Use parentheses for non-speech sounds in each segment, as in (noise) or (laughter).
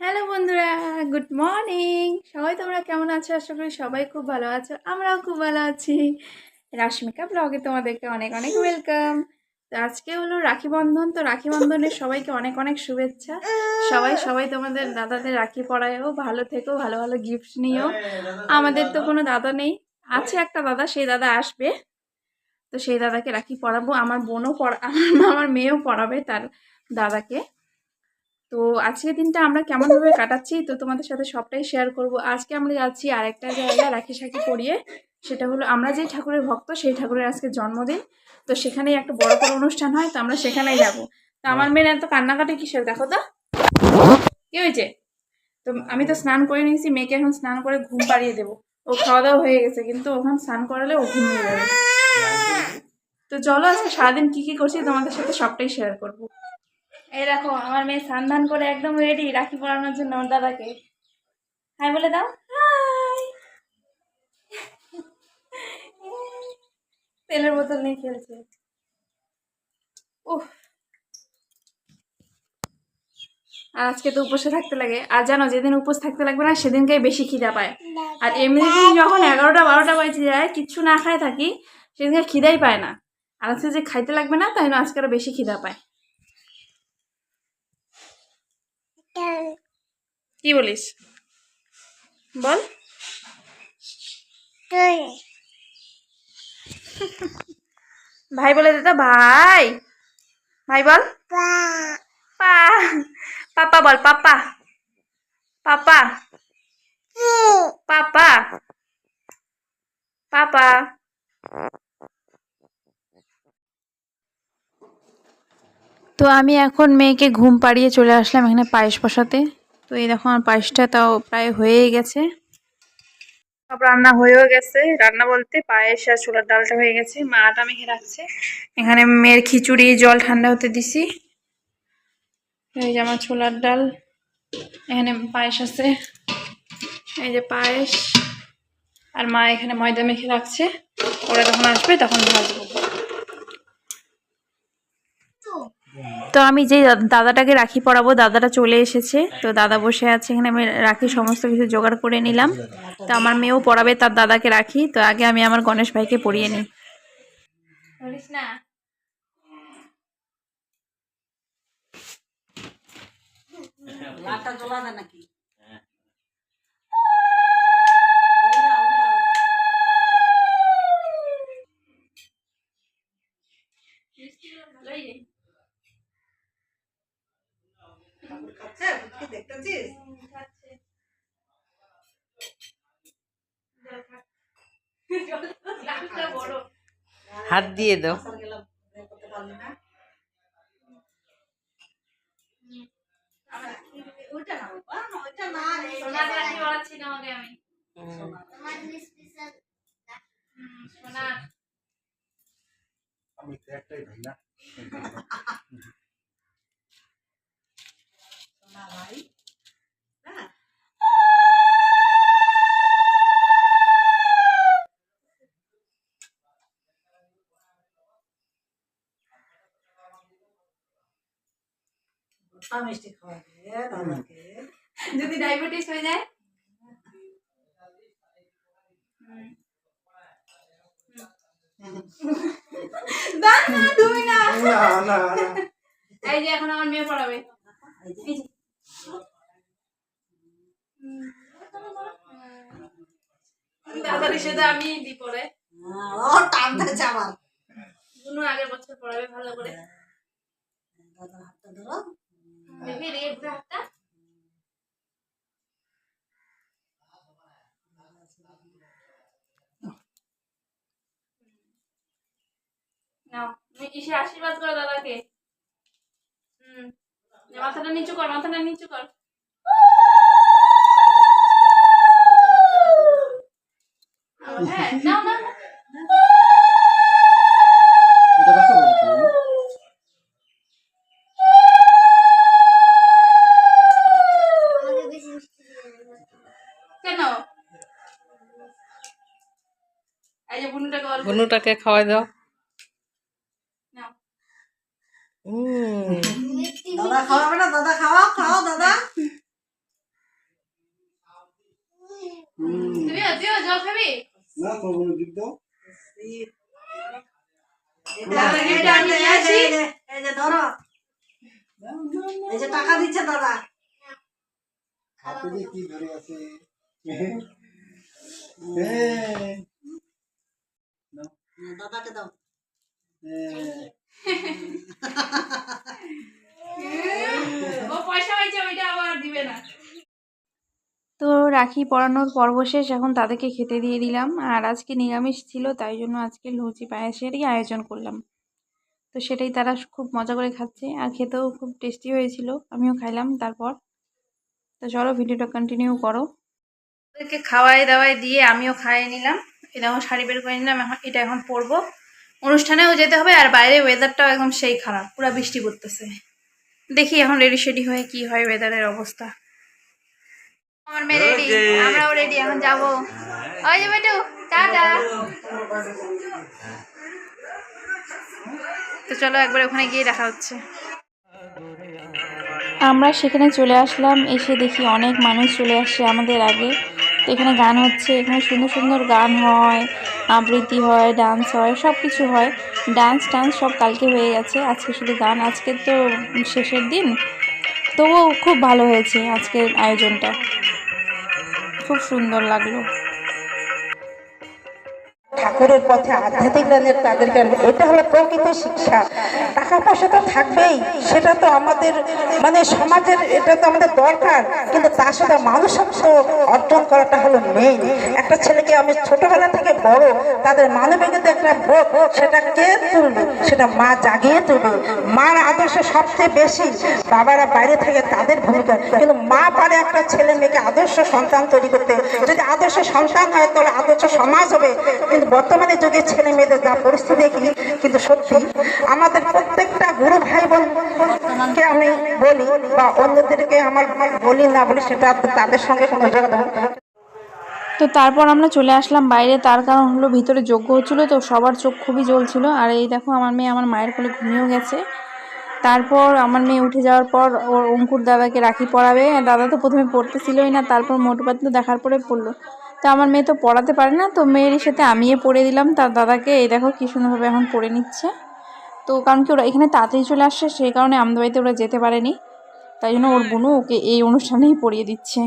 Hello বন্ধুরা, good morning. সবাই তোমরা কেমন আছো? আশা করি সবাই খুব ভালো আছো। আমরাও খুব ভালো আছি। রাশমিকা ব্লগে তোমাদেরকে অনেক অনেক ওয়েলকাম। তো আজকে হলো রাখি বন্ধন। তো রাখি বন্ধনের সবাইকে অনেক অনেক শুভেচ্ছা। সবাই সবাই তোমাদের দাদাদের রাখি পড়ায়ও ভালো থেকো, ভালো ভালো গিফট নিও। আমাদের তো কোনো দাদা নেই। আছে একটা দাদা, সেই দাদা আসবে। তো সেই দাদাকে রাখি পড়াবো আমার বোনও পড়া আমার মেয়েও পড়াবে তার দাদাকে। তো আজকের দিনটা আমরা কেমনভাবে কাটাচ্ছি, তো তোমাদের সাথে সবটাই শেয়ার করব। আজকে আমরা যাচ্ছি আরেকটা জায়গায় রাখি সাখি পরিয়ে। সেটা হলো আমরা যেই ঠাকুরের ভক্ত সেই ঠাকুরের আজকে জন্মদিন। তো সেখানেই একটা বড় করে অনুষ্ঠান হয় তো আমরা সেখানেই যাব। তো আমার মেয়ের এত কান্নাকাটি কিসের দেখো তো। কি হয়েছে? তো আমি তো স্নান করে নিয়েছি মেয়েকে এখন স্নান করে ঘুম পাড়িয়ে দেবো। ও খাওয়া দাওয়া হয়ে গেছে কিন্তু ওখানে স্নান করালে ও ঘুমিয়ে যাবে তো চলো আজকে সারাদিন কি কি করছি তোমাদের সাথে সবটাই শেয়ার করব। এই দেখো আমার মেয়ে স্নান ধান করে একদম রেডি রাখি পড়ানোর জন্য ওর দাদাকে। হাই বলে দাও। হাই তেলের বোতল নিয়ে খেলছে। আজকে তো উপোসে থাকতে লাগে। আর জানো, যেদিন উপোস থাকতে লাগবে না সেদিনকে বেশি খিদা পায়। আর এমনিতেই যখন এগারোটা, বারোটা বাজে যায়, কিচ্ছু না খায় থাকি, সেদিনকে খিদাই পায় না। আর আজকে যে খাইতে লাগবে না, তাই আজকে আরও বেশি খিদা পায়। কি বলিস? বল। ভাই বলে দিত ভাই। ভাই বল। পা। পাপা বল পাপা। পাপা। পাপা। পাপা। তো আমি এখন মেয়েকে ঘুম পাড়িয়ে চলে আসলাম এখানে পায়েস বসাতে। তো এই দেখো আমার পায়েসটা তাও প্রায় হয়েই গেছে। সব রান্না হয়েও গেছে। রান্না বলতে পায়েস আর ছোলার ডালটা হয়ে গেছে। মা আটা মেখে রাখছে। এখানে মেয়ের খিচুড়ি, জল ঠান্ডা হতে দিছি। এই যে আমার ছোলার ডাল। এখানে পায়েস আছে। এই যে পায়েস। আর মা এখানে ময়দা মেখে রাখছে। ওরা যখন আসবে তখন ভাজবো। তো আমি যে দাদাটাকে রাখি পরাবো দাদাটা চলে এসেছে। তো দাদা বসে আছে এখানে আমি রাখি সমস্ত কিছু জোগাড় করে নিলাম। তো আমার মেয়েও পড়াবে তার দাদাকে রাখি। তো আগে আমি আমার গণেশ ভাইকে পড়িয়ে নিই। না। লাটা জ্বলা দেয় নাকি? খাচ্ছে দেখতেছিস হাত দিয়ে দাও। আসার গেলাম বের করতে পারলি (laughs) না ওইটা না বাবা, না, ওইটা না রে, সোনার রাখি পরাচ্ছি তোমাকে আমি হুম। হুম, সোনার আমি তো একটাই ভাই না সোনা হ্যাঁ মিষ্টি খাওয়াবে দাদাকে যদি ডায়াবেটিস হয়ে যায় না তুমি না। এই যে এখন আমার মেয়ে পড়াবে। এই যে। দাদার সাথে আমি দি দুনু আগের বছর পড়াবে ভালো করে। দাদার হাতটা ধরো দেখি রে হাতটা নাও তুমি এসে আশীর্বাদ করো দাদাকে? মাথাটা নিচু কর মাথাটা নিচু কর। হ্যাঁ নাও না বুনুটাকে খাওয়াই দাও। দাদা খাওয়াবে না? দাদা খাওয়াও খাওয়াও দাদা। টাকা দিচ্ছে দাদা। কি ধরে আছে। দাদাকে দাও। হ্যাঁ। (laughs) ও পয়সা পাইছে ওইটা আবার দিবে না। তো রাখি পরানোর পর্ব শেষ এখন তাদেরকে খেতে দিয়ে দিলাম। আর আজকে নিরামিষ ছিল তাই জন্য আজকে লুচি পায়েসেরই আয়োজন করলাম। তো সেটাই তারা খুব মজা করে খাচ্ছে আর খেতেও খুব টেস্টি হয়েছিল আমিও খাইলাম তারপর। তো চলো ভিডিওটা কন্টিনিউ করো। ওদেরকে খাওয়াই দাওয়াই দিয়ে আমিও খাইয়ে নিলাম। এটা এখন শাড়ি বের করে নিলাম এখন এটা এখন পরবো। অনুষ্ঠানেও যেতে হবে আর বাইরে ওয়েদারটাও একদম সেই খারাপ পুরো বৃষ্টি পড়তেছে। দেখি এখন রেডি শেডি হয়ে কি হয় ওয়েদারের অবস্থা। আমার মেয়ে রেডি আমরাও রেডি এখন যাব। ওই যে বেটু টাটা। তো চলো একবার ওখানে গিয়ে দেখা হচ্ছে। আমরা সেখানে চলে আসলাম এসে দেখি অনেক মানুষ চলে আসছে আমাদের আগে। তো এখানে গান হচ্ছে এখানে সুন্দর সুন্দর গান হয় আবৃত্তি হয় ডান্স হয় সব কিছু হয়। ডান্স টান্স সব কালকে হয়ে গেছে। আজকে শুধু গান, আজকে তো শেষের দিন। তবুও খুব ভালো হয়েছে আজকের আয়োজনটা। খুব সুন্দর লাগল। ঠাকুরের পথে আধ্যাত্মিক জ্ঞানের তাদেরকে আনবে। এটা হলো প্রকৃত শিক্ষা। টাকা পয়সা তো থাকবেই, সেটা তো আমাদের মানে সমাজের, এটা তো আমাদের দরকার। কিন্তু তার সাথে মানুষত্ব অর্জন করাটা হলো মেইন একটা ছেলেকে আমি ছোটবেলা থেকে বড়, তাদের মানবিক একটা বোধ, সেটা কে তুলবে? সেটা মা জাগিয়ে তুলবে। মার আদর্শ সবচেয়ে বেশি বাবারা বাইরে থেকে তাদের ভূমিকা। কিন্তু মা পারে একটা ছেলে মেয়েকে আদর্শ সন্তান তৈরি করতে। যদি আদর্শ সন্তান হয়, তাহলে আদর্শ সমাজ হবে। কিন্তু বর্তমানে যুগে ছেলে মেয়েদের যা পরিস্থিতি দেখি, কিন্তু সত্যি আমাদের প্রত্যেকটা গুরু ভাই বোনকে আমি বলি বা অন্যদেরকে আমার বলি না বলি, সেটা তাদের সঙ্গে কোনো যোগাযোগ তো তারপর আমরা চলে আসলাম বাইরে, তার কারণ হলো ভিতরে যজ্ঞ হচ্ছিল, তো সবার চোখ খুবই জ্বলছিল। আর এই দেখো, আমার মেয়ে আমার মায়ের কোলে ঘুমিয়েও গেছে। তারপর আমার মেয়ে উঠে যাওয়ার পর ওর অঙ্কুর দাদাকে রাখি পড়াবে দাদা তো প্রথমে পড়তেছিলই না, তারপর মোটু পাতলু দেখার পরে পড়ল। তো আমার মেয়ে তো পড়াতে পারে না, তো মেয়ের সাথে আমিও পড়ে দিলাম। তার দাদাকে এই দেখো কী সুন্দরভাবে এখন পড়ে নিচ্ছে। তো কারণ কি ওরা এখানে তাড়াতাড়ি চলে আসছে, সেই কারণে আমাদের বাড়িতে ওরা যেতে পারেনি। তাই জন্য ওর বোনও ওকে এই অনুষ্ঠানেই পড়িয়ে দিচ্ছে।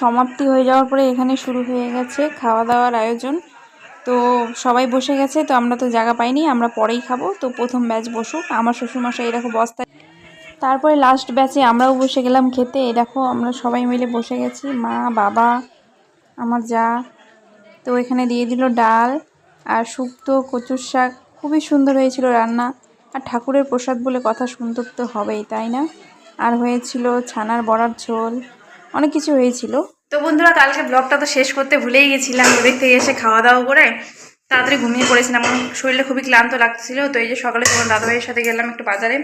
সমাপ্তি হয়ে যাওয়ার পরে এখানে শুরু হয়ে গেছে খাওয়া দাওয়ার আয়োজন। তো সবাই বসে গেছে, তো আমরা তো জায়গা পাইনি, আমরা পরেই খাব। তো প্রথম ব্যাচ বসুক, আমার শ্বশুরমশাই দেখো বস্তায়। তারপরে লাস্ট ব্যাচে আমরাও বসে গেলাম খেতে। এই দেখো আমরা সবাই মিলে বসে গেছি, মা, বাবা, আমার যা। তো এখানে দিয়ে দিল ডাল আর শুক্তো, কচুর শাক। খুবই সুন্দর হয়েছিল রান্না। আর ঠাকুরের প্রসাদ বলে কথা সুন্দর তো হবেই, তাই না? আর হয়েছিল ছানার বড়ার ঝোল। অনেক কিছু হয়েছিল। তো বন্ধুরা, কালকে ব্লগটা তো শেষ করতে ভুলেই গেছিলাম। ওদের থেকে এসে খাওয়া দাওয়া করে তাড়াতাড়ি ঘুমিয়ে পড়েছিলাম। আমার শরীরে খুবই ক্লান্ত লাগছিল, তো এই যে সকালে তোমার দাদাভাইয়ের সাথে গেলাম একটু বাজারে।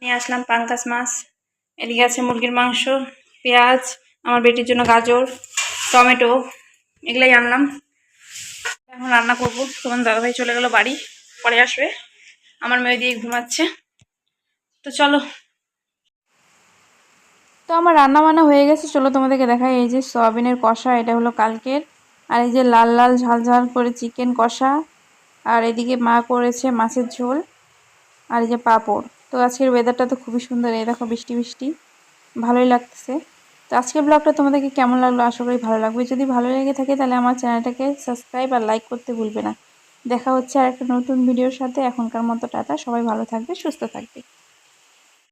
নিয়ে আসলাম পাঙ্কাস মাছ। এদিকে আছে মুরগির মাংস, পেঁয়াজ, আমার বেটির জন্য গাজর, টমেটো, এগুলাই আনলাম। এখন রান্না করব। তোমার দাদাভাই চলে গেল বাড়ি, পরে আসবে। আমার মেয়ে দিয়ে ঘুমাচ্ছে। তো চলো আমার রান্না বান্না হয়ে গেছে, চলো তোমাদেরকে দেখাই। এই যে সয়াবিনের কষা, এটা হলো কালকের। আর এই যে লাল লাল ঝাল ঝাল করে চিকেন কষা। আর এদিকে মা করেছে মাছের ঝোল। আর এই যে পাঁপড়। তো আজকের ওয়েদারটা তো খুবই সুন্দর, এই দেখো বৃষ্টি বৃষ্টি। ভালোই লাগতেছে। তো আজকের ব্লগটা তোমাদেরকে কেমন লাগল? আশা করি ভালো লাগবে। যদি ভালো লেগে থাকে তাহলে আমার চ্যানেলটাকে সাবস্ক্রাইব আর লাইক করতে ভুলবে না। দেখা হচ্ছে আর একটা নতুন ভিডিওর সাথে। এখনকার মতো টাটা। সবাই ভালো থাকবে, সুস্থ থাকবে।